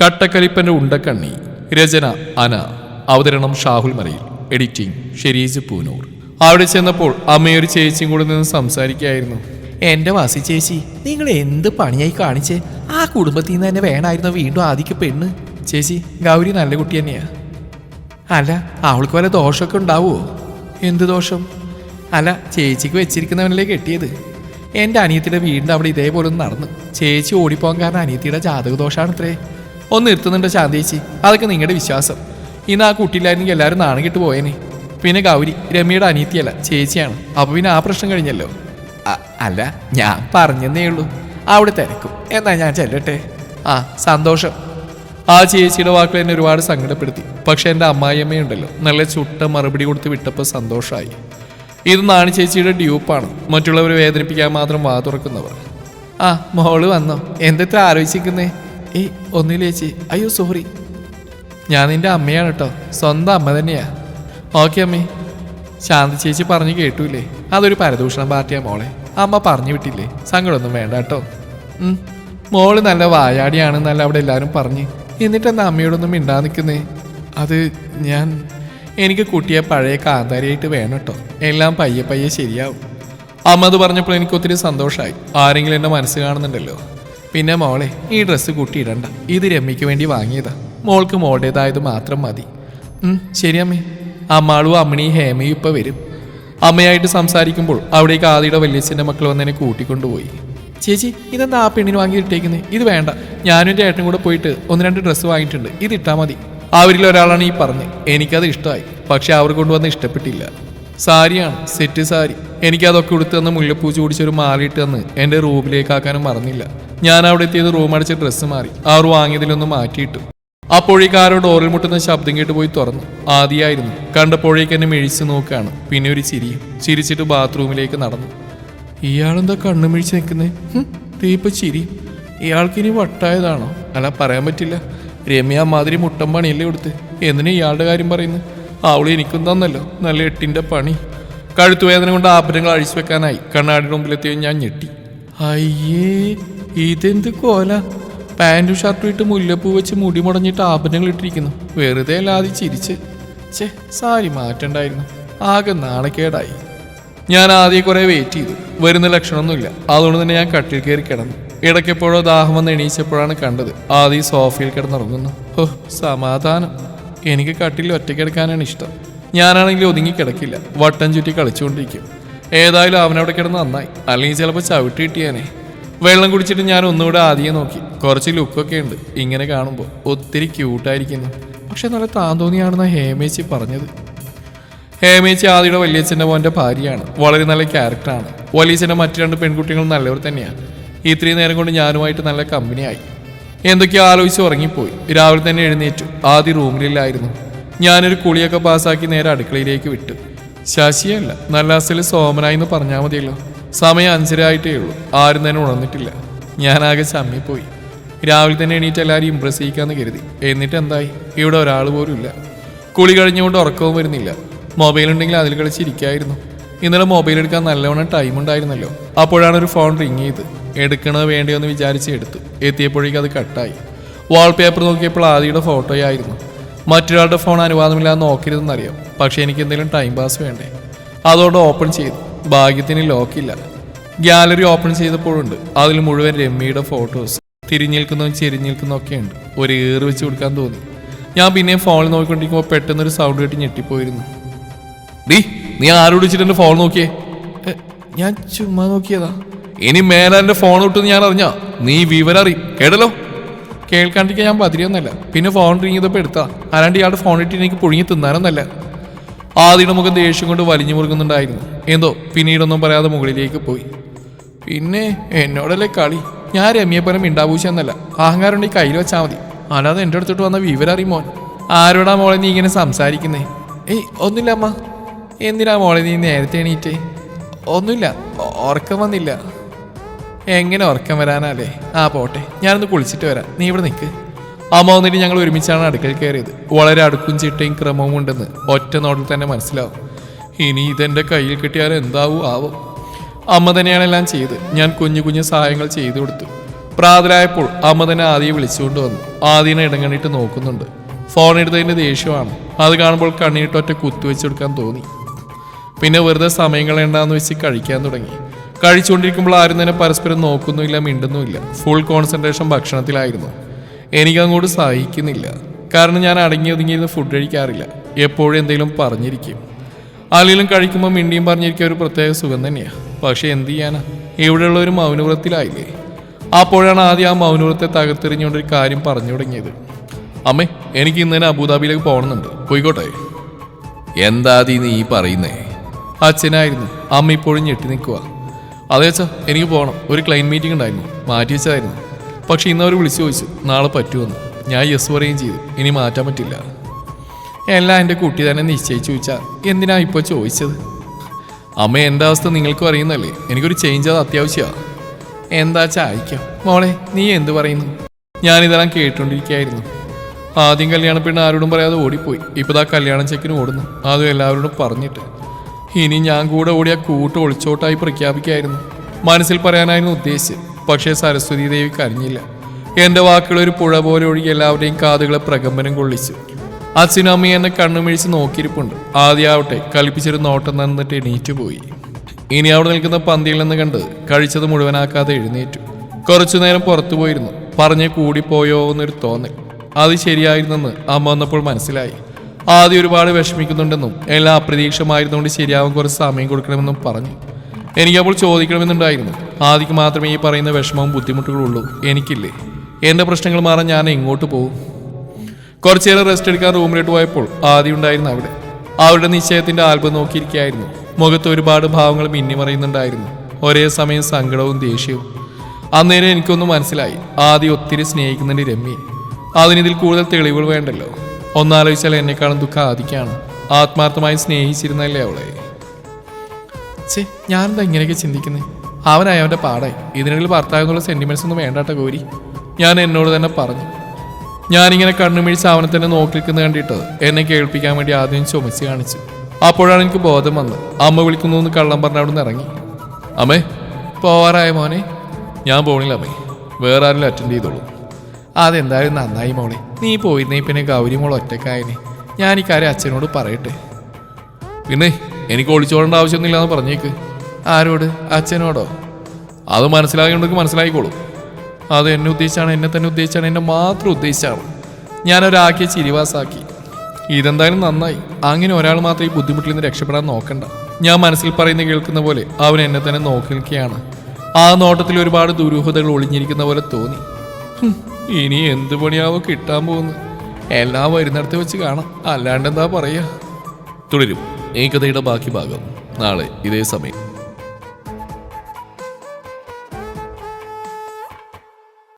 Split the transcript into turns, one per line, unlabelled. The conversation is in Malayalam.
കട്ടക്കരിപ്പന്റെ ഉണ്ടക്കണ്ണി. രചന അന. അവതരണം ഷാഹുൽ മറയിൽ എഡിറ്റിംഗ് ഷെരീജ് പൂനൂർ. അവിടെ ചെന്നപ്പോൾ അമ്മയൊരു ചേച്ചിയും കൂടെ നിന്ന് സംസാരിക്കുകയായിരുന്നു.
എന്റെ വാസി ചേച്ചി നിങ്ങൾ എന്ത് പണിയായി കാണിച്ച്? ആ കുടുംബത്തിൽ നിന്ന് തന്നെ വേണമായിരുന്നു വീണ്ടും ആദിക്ക് പെണ്ണ്?
ചേച്ചി ഗൗരി നല്ല കുട്ടി തന്നെയാ.
അല്ല അവൾക്ക് വല്ല ദോഷമൊക്കെ ഉണ്ടാവുമോ?
എന്ത് ദോഷം?
അല്ല ചേച്ചിക്ക് വെച്ചിരിക്കുന്നവനല്ലേ കെട്ടിയത്. എന്റെ അനിയത്തിയുടെ വീടിന്റെ അവിടെ ഇതേപോലെ ഒന്ന് നടന്നു. ചേച്ചി ഓടിപ്പോകാൻ കാരണം അനിയത്തിയുടെ ജാതക ദോഷമാണ് ഇത്രേ ഒന്ന് നിർത്തുന്നുണ്ട് ശാന്തി ചേച്ചി. അതൊക്കെ നിങ്ങളുടെ വിശ്വാസം. ഇന്ന് ആ കുട്ടിയില്ലായിരുന്നെങ്കിൽ എല്ലാവരും നാണം കിട്ടു പോയേനെ. പിന്നെ ഗൗരി രമ്യയുടെ അനീത്തിയല്ല ചേച്ചിയാണ്. അപ്പോൾ പിന്നെ ആ പ്രശ്നം കഴിഞ്ഞല്ലോ. അല്ല ഞാൻ പറഞ്ഞെന്നേ ഉള്ളൂ. അവിടെ തിരക്കും. എന്നാ ഞാൻ ചെല്ലട്ടെ. ആ സന്തോഷം.
ആ ചേച്ചിയുടെ വാക്കുകൾ എന്നെ ഒരുപാട് സങ്കടപ്പെടുത്തി. പക്ഷെ എന്റെ അമ്മായിയമ്മയുണ്ടല്ലോ. നല്ല ചുട്ട മറുപടി കൊടുത്ത് വിട്ടപ്പോൾ സന്തോഷമായി ഇത് നാണി ചേച്ചിയുടെ ഡ്യൂപ്പാണ്. മറ്റുള്ളവരെ വേദനിപ്പിക്കാൻ മാത്രം വാ തുറക്കുന്നവർ.
ആ മോൾ വന്നോ. എന്തെത്ര ആലോചിക്കുന്നേ ഏയ് ഒന്നില്ല ചേച്ചി. അയ്യോ സോറി ഞാൻ നിന്റെ അമ്മയാണ് കേട്ടോ സ്വന്തം അമ്മ തന്നെയാ. ഓക്കെ അമ്മേ. ശാന്തി ചേച്ചി പറഞ്ഞു കേട്ടൂലേ? അതൊരു പരദൂഷണം പാർട്ടിയാ മോളെ. അമ്മ പറഞ്ഞു വിട്ടില്ലേ? സങ്കടമൊന്നും വേണ്ട കേട്ടോ. മോൾ നല്ല വായാടിയാണെന്നല്ല അവിടെ എല്ലാവരും പറഞ്ഞ്. എന്നിട്ടെന്താ അമ്മയോടൊന്നും മിണ്ടാ നിൽക്കുന്നേ? അത് ഞാൻ എനിക്ക് കുട്ടിയെ പഴയ കാന്താരിയായിട്ട് വേണം കേട്ടോ എല്ലാം പയ്യെ പയ്യെ ശരിയാവും.
അമ്മ അത് പറഞ്ഞപ്പോൾ എനിക്ക് ഒത്തിരി സന്തോഷമായി ആരെങ്കിലും എന്റെ മനസ്സ് കാണുന്നുണ്ടല്ലോ.
പിന്നെ മോളെ ഈ ഡ്രസ്സ് കൂട്ടിയിടണ്ട ഇത് രമ്യയ്ക്ക് വേണ്ടി വാങ്ങിയതാ. മോൾക്ക് മോളുടേതായത് മാത്രം മതി. ശരി അമ്മേ. അമ്മാളും അമ്മണിയും ഹേമയും ഇപ്പൊ വരും.
അമ്മയായിട്ട് സംസാരിക്കുമ്പോൾ അവിടേക്ക് ആദിയുടെ വല്യച്ഛന്റെ മക്കൾ വന്നതിനെ കൂട്ടിക്കൊണ്ടുപോയി.
ചേച്ചി ഇതെന്താ ആ പെണ്ണിന് വാങ്ങി ഇട്ടേക്കുന്നത് ഇത് വേണ്ട. ഞാനും എന്റെ കൂടെ പോയിട്ട് ഒന്ന് രണ്ട് ഡ്രസ്സ് വാങ്ങിയിട്ടുണ്ട്. ഇത് ഇട്ടാൽ മതി.
അവരിൽ ഒരാളാണ് ഈ പറഞ്ഞത് എനിക്കത് ഇഷ്ടമായി. പക്ഷെ അവർ കൊണ്ടുവന്ന് ഇഷ്ടപ്പെട്ടില്ല. സാരിയാണ് സെറ്റ് സാരി. എനിക്കതൊക്കെ ഉടുത്ത് തന്ന് മുല്ലപ്പൂ ചൂടിച്ചൊരു മാറിയിട്ട് തന്ന് എന്റെ റൂമിലേക്കാക്കാനും മറന്നില്ല. ഞാൻ അവിടെ എത്തിയത് റൂം അടിച്ച ഡ്രസ്സ് മാറി. അവർ വാങ്ങിയതിലൊന്ന് മാറ്റിയിട്ടു. അപ്പോഴേക്ക് ആരോ ഡോറിൽ മുട്ടുന്ന ശബ്ദം കേട്ട് പോയി തുറന്നു. ആദ്യമായിരുന്നു കണ്ടപ്പോഴേക്ക് എന്നെ മിഴിച്ചു നോക്കുകയാണ് പിന്നെ ഒരു ചിരിയും ചിരിച്ചിട്ട് ബാത്റൂമിലേക്ക് നടന്നു.
ഇയാളെന്താ കണ്ണു മിഴിച്ച് നിൽക്കുന്നേ? തീപ്പ ചിരി. ഇയാൾക്കിനി വട്ടായതാണോ? അല്ല പറയാൻ പറ്റില്ല. രമ്യ മാതിരി മുട്ടം പണിയല്ലേ കൊടുത്ത് എന്തിനാ ഇയാളുടെ കാര്യം പറയുന്നു? അവൾ എനിക്കും തന്നല്ലോ. നല്ല എട്ടിന്റെ പണി.
കഴുത്തു വേദന കൊണ്ട് ആഭരണങ്ങൾ അഴിച്ചു വെക്കാനായി. കണ്ണാടിയുടെ മുമ്പിലെത്തിയ ഞാൻ ഞെട്ടി.
അയ്യേ ഇതെന്ത് കോല? പാന്റും ഷർട്ടും ഇട്ട് മുല്ലപ്പൂ വെച്ച് മുടി മുടഞ്ഞിട്ട് ആഭരണങ്ങൾ ഇട്ടിരിക്കുന്നു. വെറുതെ അല്ലാതെ ചിരിച്ച്. ചേ സാരി മാറ്റണ്ടായിരുന്നു. ആകെ നാണക്കേടായി.
ഞാൻ ആദ്യം കുറേ വെയിറ്റ് ചെയ്തു. വരുന്ന ലക്ഷണമൊന്നുമില്ല. അതുകൊണ്ട് തന്നെ ഞാൻ കട്ടിൽ കയറി കിടന്നു. ഇടയ്ക്കെപ്പോഴോ ദാഹം വന്ന് എണീച്ചപ്പോഴാണ് കണ്ടത്. ആദ്യം സോഫയിൽ കിടന്നുറങ്ങുന്നു. ഓ സമാധാനം. എനിക്ക് കട്ടിൽ ഒറ്റയ്ക്കിടക്കാനാണ് ഇഷ്ടം. ഞാനാണെങ്കിൽ ഒതുങ്ങി കിടക്കില്ല. വട്ടം ചുറ്റി കളിച്ചുകൊണ്ടിരിക്കും. ഏതായാലും അവനവിടെ കിടന്ന് നന്നായി. അല്ലെങ്കിൽ ചിലപ്പോൾ ചവിട്ടി കിട്ടിയാനേ. വെള്ളം കുടിച്ചിട്ട് ഞാൻ ഒന്നുകൂടെ ആദ്യം നോക്കി. കുറച്ച് ലുക്കൊക്കെ ഉണ്ട്. ഇങ്ങനെ കാണുമ്പോൾ ഒത്തിരി ക്യൂട്ടായിരിക്കുന്നു പക്ഷെ നല്ല താന്തോന്നിയാണെന്ന ഹേമേച്ചി പറഞ്ഞത്. ഹേമേച്ചി ആദിയുടെ വലിയച്ഛന്റെ മോന്റെ ഭാര്യയാണ്. വളരെ നല്ല ക്യാരക്ടറാണ് വലിയച്ഛന്റെ മറ്റു രണ്ട് പെൺകുട്ടികളും നല്ലവർ തന്നെയാണ്. ഇത്രയും നേരം കൊണ്ട് ഞാനുമായിട്ട് നല്ല കമ്പനിയായി എന്തൊക്കെയോ ആലോചിച്ച് ഉറങ്ങിപ്പോയി. രാവിലെ തന്നെ എഴുന്നേറ്റു. ആദ്യ റൂമിലില്ലായിരുന്നു. ഞാനൊരു കുളിയൊക്കെ പാസ്സാക്കി നേരെ അടുക്കളയിലേക്ക് വിട്ടു. ശശിയല്ല നല്ല അസൽ സോമനായി എന്ന് പറഞ്ഞാൽ മതിയല്ലോ. സമയം അഞ്ചരായിട്ടേ ഉള്ളൂ. ആരും തന്നെ ഉണർന്നിട്ടില്ല. ഞാനാകെ ചമ്മിപ്പോയി. രാവിലെ തന്നെ എണീറ്റ് എല്ലാവരും ഇമ്പ്രസ് ചെയ്യിക്കാന്ന് കരുതി. എന്നിട്ട് എന്തായി? ഇവിടെ ഒരാൾ പോലും ഇല്ല കുളി കഴിഞ്ഞുകൊണ്ട് ഉറക്കവും വരുന്നില്ല. മൊബൈൽ ഉണ്ടെങ്കിൽ അതിൽ കളിച്ചിരിക്കായിരുന്നു. ഇന്നലെ മൊബൈൽ എടുക്കാൻ നല്ലവണ്ണം ടൈം ഉണ്ടായിരുന്നല്ലോ. അപ്പോഴാണ് ഒരു ഫോൺ റിങ് ചെയ്ത്. എടുക്കണത് വേണ്ടിയോ എന്ന് വിചാരിച്ച് എടുത്തു. എത്തിയപ്പോഴേക്കും അത് കട്ടായി വാൾപേപ്പർ നോക്കിയപ്പോൾ ആദിയുടെ ഫോട്ടോയായിരുന്നു മറ്റൊരാളുടെ ഫോൺ അനുവാദമില്ലാതെ നോക്കരുതെന്നറിയാം. പക്ഷേ എനിക്ക് എന്തെങ്കിലും ടൈം പാസ് വേണ്ടേ? അതോടെ ഓപ്പൺ ചെയ്തു. ഭാഗ്യത്തിന് ലോക്കില്ല ഗാലറി ഓപ്പൺ ചെയ്തപ്പോഴുണ്ട്. അതിൽ മുഴുവൻ രമ്യയുടെ ഫോട്ടോസ് തിരിഞ്ഞിൽക്കുന്നതും ചെരിഞ്ഞിൽക്കുന്നതും ഒക്കെ ഉണ്ട്. ഒരു ഏറ് വെച്ച് കൊടുക്കാൻ തോന്നി. ഞാൻ പിന്നെയും ഫോണിൽ നോക്കിക്കൊണ്ടിരിക്കുമ്പോൾ പെട്ടെന്നൊരു സൗണ്ട് കേട്ട് ഞെട്ടിപ്പോയിരുന്നു. ഡീ നീ ആരോട് വെച്ചിട്ട് എന്റെ ഫോൺ നോക്കിയേ?
ഞാൻ ചുമ്മാ നോക്കിയതാ.
ഇനി മേലെ എന്റെ ഫോൺ കിട്ടുമെന്ന് ഞാൻ അറിഞ്ഞാ. നീ വിവരം അറി കേടലോ
കേൾക്കാണ്ടിരിക്കാൻ ഞാൻ ബതിരിയൊന്നല്ല പിന്നെ ഫോൺ റിങ് ചെയ്തപ്പോൾ എടുത്താ. അല്ലാണ്ട് ഇയാളുടെ ഫോൺ ഇട്ട് എനിക്ക് പുഴുങ്ങി തിന്നാനൊന്നല്ല.
ആദ്യം മുഖം ദേഷ്യം കൊണ്ട് വലിഞ്ഞു മുറുകുന്നുണ്ടായിരുന്നു എന്തോ പിന്നീടൊന്നും പറയാതെ മുകളിലേക്ക് പോയി.
പിന്നെ എന്നോടല്ലേ കളി? ഞാൻ രമ്യെ പോലെ മിണ്ടാപൂശ എന്നല്ല അഹങ്കാരം ഉണ്ടെങ്കിൽ കയ്യിൽ വെച്ചാൽ മതി. അല്ലാതെ എന്റെ അടുത്തോട്ട് വന്ന വിവരം അറിയുമോൻ ആരോടാ മോളെ നീ ഇങ്ങനെ സംസാരിക്കുന്നേ? ഏയ് ഒന്നുമില്ല അമ്മ. എന്തിനാ മോളെ നീ നേരത്തെ എണീറ്റേ? ഒന്നുമില്ല ഉറക്കം വന്നില്ല. എങ്ങനെ ഉറക്കം വരാനല്ലേ ആ പോട്ടെ ഞാനൊന്ന് കുളിച്ചിട്ട് വരാം. നീ ഇവിടെ നിൽക്ക് അമ്മ വന്നിട്ട് ഞങ്ങൾ ഒരുമിച്ചാണ് അടുക്കളയിൽ കയറിയത്. വളരെ അടുക്കും ചിട്ടയും ക്രമവും ഉണ്ടെന്ന് ഒറ്റ നോട്ടിൽ തന്നെ മനസ്സിലാവും. ഇനി ഇതെന്റെ കയ്യിൽ കിട്ടിയാൽ എന്താവും ആവും? അമ്മ തന്നെയാണ് എല്ലാം ചെയ്ത്. ഞാൻ കുഞ്ഞു കുഞ്ഞു സഹായങ്ങൾ ചെയ്തു കൊടുത്തു.
പ്രാതലായപ്പോൾ അമ്മ തന്നെ ആദ്യം വിളിച്ചുകൊണ്ട് വന്നു. ആദ്യനെ ഇടങ്ങണിട്ട് നോക്കുന്നുണ്ട്. ഫോൺ എടുത്തതിന്റെ ദേഷ്യമാണ്. അത് കാണുമ്പോൾ കണ്ണീട്ടൊറ്റ കുത്തുവെച്ചെടുക്കാൻ തോന്നി. പിന്നെ വെറുതെ സമയം കളയണ്ടെന്ന് വെച്ച് കഴിക്കാൻ തുടങ്ങി. കഴിച്ചുകൊണ്ടിരിക്കുമ്പോൾ ആരും തന്നെ പരസ്പരം നോക്കുന്നുമില്ല മിണ്ടുന്നുമില്ല. ഫുൾ കോൺസെൻട്രേഷൻ ഭക്ഷണത്തിലായിരുന്നു. എനിക്കങ്ങോട്ട് സഹിക്കുന്നില്ല. കാരണം ഞാൻ അടങ്ങി ഒതുങ്ങിയിരുന്ന് ഫുഡ് കഴിക്കാറില്ല. എപ്പോഴും എന്തെങ്കിലും പറഞ്ഞിരിക്കും. ആരെങ്കിലും കഴിക്കുമ്പോൾ മിണ്ടിയും പറഞ്ഞിരിക്കുക ഒരു പ്രത്യേക സുഖം തന്നെയാണ് പക്ഷേ എന്ത് ചെയ്യാനാ? ഇവിടെയുള്ള ഒരു മൗനവ്രത്തിലായില്ലേ അപ്പോഴാണ് ആദ്യം ആ മൗനവ്രത്തെ തകർത്തെറിഞ്ഞുകൊണ്ടൊരു കാര്യം പറഞ്ഞു തുടങ്ങിയത്. അമ്മേ എനിക്ക് ഇന്ന് തന്നെ അബുദാബിയിലേക്ക് പോകണമെന്നുണ്ട്. പോയിക്കോട്ടെ. എന്താ നീ പറയുന്നേ? അച്ഛനായിരുന്നു. അമ്മ ഇപ്പോഴും ഞെട്ടി നിൽക്കുക. അതെ അച്ഛാ എനിക്ക് പോകണം. ഒരു ക്ലൈൻ മീറ്റിംഗ് ഉണ്ടായിരുന്നു. മാറ്റി വെച്ചായിരുന്നു പക്ഷേ ഇന്ന് അവർ വിളിച്ചു ചോദിച്ചു നാളെ പറ്റുമെന്ന്. ഞാൻ യെസ് പറയുകയും ചെയ്തു. ഇനി മാറ്റാൻ പറ്റില്ല. എല്ലാം എന്റെ കുട്ടി തന്നെ നിശ്ചയിച്ചു ചോദിച്ചാൽ എന്തിനാ ഇപ്പോൾ ചോദിച്ചത്? അമ്മ എന്റെ അവസ്ഥ? നിങ്ങൾക്കും അറിയുന്നല്ലേ എനിക്കൊരു ചേഞ്ച് അത് അത്യാവശ്യമാണ് എന്താ ചായക്കാം മോളെ നീ എന്ത് പറയുന്നു? ഞാനിതെല്ലാം കേട്ടുകൊണ്ടിരിക്കുകയായിരുന്നു. ആദ്യം കല്യാണം പെണ്ണ് ആരോടും പറയാതെ ഓടിപ്പോയി. ഇപ്പോൾ ആ കല്യാണം ചെക്കിന് ഓടുന്നു. അതും എല്ലാവരോടും പറഞ്ഞിട്ട്. ഇനി ഞാൻ കൂടെ ഓടിയ കൂട്ട് ഒളിച്ചോട്ടായി പ്രഖ്യാപിക്കായിരുന്നു. മനസ്സിൽ പറയാനായിരുന്നു ഉദ്ദേശിച്ചത്. പക്ഷേ സരസ്വതി ദേവി കരഞ്ഞില്ല. എന്റെ വാക്കുകൾ ഒരു പുഴ പോലെ ഒഴുകി എല്ലാവരുടെയും കാതുകളെ പ്രകമ്പനം കൊള്ളിച്ചു. അച്ഛനമ്മ എന്നെ കണ്ണുമിഴിച്ച് നോക്കിയിരിപ്പുണ്ട്. ആദ്യമാവട്ടെ കൽപ്പിച്ചൊരു നോട്ടം നന്നിട്ട് എണീറ്റു പോയി. ഇനി അവിടെ നിൽക്കുന്ന പന്തിയിൽ നിന്ന് കണ്ട് കഴിച്ചത് മുഴുവനാക്കാതെ എഴുന്നേറ്റു. കുറച്ചു നേരം പുറത്തു പോയിരുന്നു. പറഞ്ഞ് കൂടിപ്പോയോ എന്നൊരു തോന്നൽ. അത് ശരിയായിരുന്നെന്ന് അമ്മ വന്നപ്പോൾ മനസ്സിലായി. ആദ്യം ഒരുപാട് വിഷമിക്കുന്നുണ്ടെന്നും എല്ലാം അപ്രതീക്ഷമായിരുന്നുകൊണ്ട് ശരിയാവും കുറച്ച് സമയം കൊടുക്കണമെന്നും പറഞ്ഞു. എനിക്കപ്പോൾ ചോദിക്കണമെന്നുണ്ടായിരുന്നു. ആദ്യക്ക് മാത്രമേ ഈ പറയുന്ന വിഷമവും ബുദ്ധിമുട്ടുകളും ഉള്ളൂ. എനിക്കില്ലേ? എന്റെ പ്രശ്നങ്ങൾ മാറാൻ ഞാൻ എങ്ങോട്ട് പോകും? കുറച്ചേരം റെസ്റ്റ് എടുക്കാൻ റൂമിലോട്ട് പോയപ്പോൾ ആദ്യം ഉണ്ടായിരുന്നു അവിടെ. അവരുടെ നിശ്ചയത്തിന്റെ ആൽബം നോക്കിയിരിക്കുകയായിരുന്നു. മുഖത്ത് ഒരുപാട് ഭാവങ്ങൾ മിന്നിമറയുന്നുണ്ടായിരുന്നു ഒരേ സമയം സങ്കടവും ദേഷ്യവും. അന്നേരം എനിക്കൊന്നും മനസ്സിലായി. ആദ്യം ഒത്തിരി സ്നേഹിക്കുന്നുണ്ട് രമ്യെ. അതിനിതിൽ കൂടുതൽ തെളിവുകൾ വേണ്ടല്ലോ. ഒന്നാലോചിച്ചാൽ എന്നെക്കാളും ദുഃഖം ആദിക്കാണ് ആത്മാർത്ഥമായി സ്നേഹിച്ചിരുന്നല്ലേ അവളെ? ചേ ഞാനെന്താ ഇങ്ങനെയൊക്കെ ചിന്തിക്കുന്നത് അവനായി അവന്റെ പാടായി. ഇതിനിടയിൽ ഭർത്താവെന്നുള്ള സെന്റിമെന്റ്സ് ഒന്നും വേണ്ടാട്ട ഗോരി. ഞാൻ എന്നോട് തന്നെ പറഞ്ഞു. ഞാനിങ്ങനെ കണ്ണുമിഴിച്ച് അവനെ തന്നെ നോക്കി നിൽക്കുന്നത് കണ്ടിട്ട് എന്നെ കേൾപ്പിക്കാൻ വേണ്ടി ആദ്യം ചുമച്ച് കാണിച്ചു. അപ്പോഴാണ് എനിക്ക് ബോധം വന്നത്. അമ്മ വിളിക്കുന്നു എന്ന് കള്ളം പറഞ്ഞ അവിടെ നിന്ന് ഇറങ്ങി. അമ്മേ പോവാറായ മോനെ? ഞാൻ പോണില്ല അമ്മേ. വേറെ ആരെങ്കിലും അറ്റൻഡ് ചെയ്തോളൂ. അതെന്തായാലും നന്നായി മോളെ. നീ പോയിരുന്നേ പിന്നെ ഗൗരി മോൾ ഒറ്റക്കായനെ ഞാൻ ഇക്കാര്യം കാര്യം അച്ഛനോട് പറയട്ടെ. പിന്നെ എനിക്ക് ഒളിച്ചോടേണ്ട ആവശ്യമൊന്നുമില്ല എന്ന് പറഞ്ഞേക്ക്. ആരോട്? അച്ഛനോടോ? അത് മനസ്സിലാകുന്നുണ്ടെങ്കിൽ മനസ്സിലായിക്കോളൂ. അത് എന്നെ ഉദ്ദേശിച്ചാണ് എന്നെ തന്നെ ഉദ്ദേശിച്ചാണ് എന്നെ മാത്രം ഉദ്ദേശിച്ചാണ്. ഞാനൊരാക്കിയ ചിരിവാസാക്കി. ഇതെന്തായാലും നന്നായി. അങ്ങനെ ഒരാൾ മാത്രം ഈ ബുദ്ധിമുട്ടിൽ നിന്ന് രക്ഷപ്പെടാൻ നോക്കണ്ട. ഞാൻ മനസ്സിൽ പറയുന്ന കേൾക്കുന്ന പോലെ അവൻ എന്നെ തന്നെ നോക്കി നിൽക്കുകയാണ്. ആ നോട്ടത്തിൽ ഒരുപാട് ദുരൂഹതകൾ ഒളിഞ്ഞിരിക്കുന്ന പോലെ തോന്നി. ഇനി എന്ത് പണിയാവോ കിട്ടാൻ പോകുന്നു. എല്ലാം വരുന്നിടത്ത് വെച്ച് കാണാം. അല്ലാണ്ട് എന്താ പറയുക തുടരും. ഈ കഥയുടെ ബാക്കി ഭാഗം നാളെ ഇതേ സമയം.